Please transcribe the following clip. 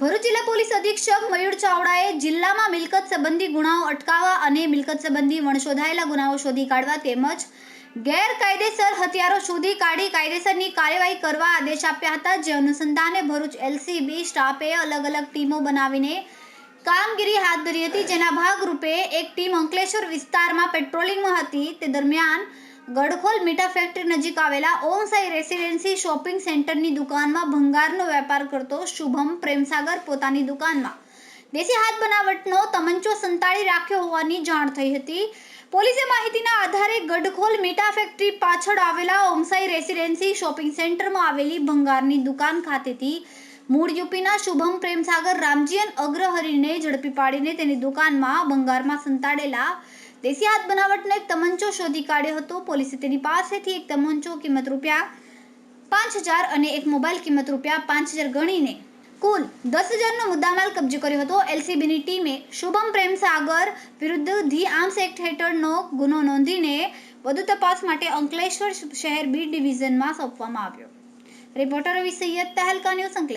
ભરૂચ જિલ્લા પોલીસ અધિક્ષક મયુર જિલ્લામાં મિલકત સંબંધી ગુનાઓ અટકાવવા અને મિલકત સંબંધી વણશોધાયેલા ગુનાઓ શોધી કાઢવા તેમજ ગેરકાયદેસર હથિયારો શોધી કાઢી કાયદેસરની કાર્યવાહી કરવા આદેશ આપ્યા હતા. જે અનુસંધાને ભરૂચ એલસીબી સ્ટાફે અલગ અલગ ટીમો બનાવીને કામગીરી હાથ ધરી હતી. જેના ભાગરૂપે એક ટીમ અંકલેશ્વર વિસ્તારમાં પેટ્રોલિંગમાં હતી. તે દરમિયાન ગડખોલ મીઠા ફેક્ટરી નજીક આવેલા ઓમ સાઈ રેસિડેન્સી શોપિંગ સેન્ટરની દુકાનમાં ભંગારનો વેપાર કરતો શુભમ પ્રેમસાગર પોતાની દુકાનમાં. દેશી હાથ બનાવટનો તમંચો સંતાડી રાખ્યો હોવાની જાણ થઈ હતી. પોલીસે માહિતીના આધારે ગડખોલ મીઠા ફેક્ટરી પાછળ આવેલા ઓમસાઈ રેસિડેન્સી શોપિંગ સેન્ટરમાં આવેલી ભંગારની દુકાન ખાતેથી મૂળ યુપીના શુભમ પ્રેમસાગર રામજીયન અગ્રહરીને ઝડપી પાડીને તેની દુકાનમાં ભંગારમાં સંતાડેલા દેશી હાથ બનાવટનો એક તમંચો શોધી કાઢ્યો હતો. પોલીસે તેની પાસેથી એક તમંચો કિંમત રૂપિયા પાંચ હજાર અને એક મોબાઈલ કિંમત રૂપિયા પાંચ હજાર ગણીને કુલ દસ હજારનો મુદ્દામાલ કબજે કર્યો હતો. એલસીબીની ટીમે શુભમ પ્રેમ સાગર વિરુદ્ધ ધી આર્મ્સ એક્ટ હેઠળનો ગુનો નોંધીને વધુ તપાસ માટે અંકલેશ્વર શહેર બી ડિવિઝનમાં સોંપવામાં આવ્યો. Reporter Ravi Saiyed Tehelka news Ankleshwar.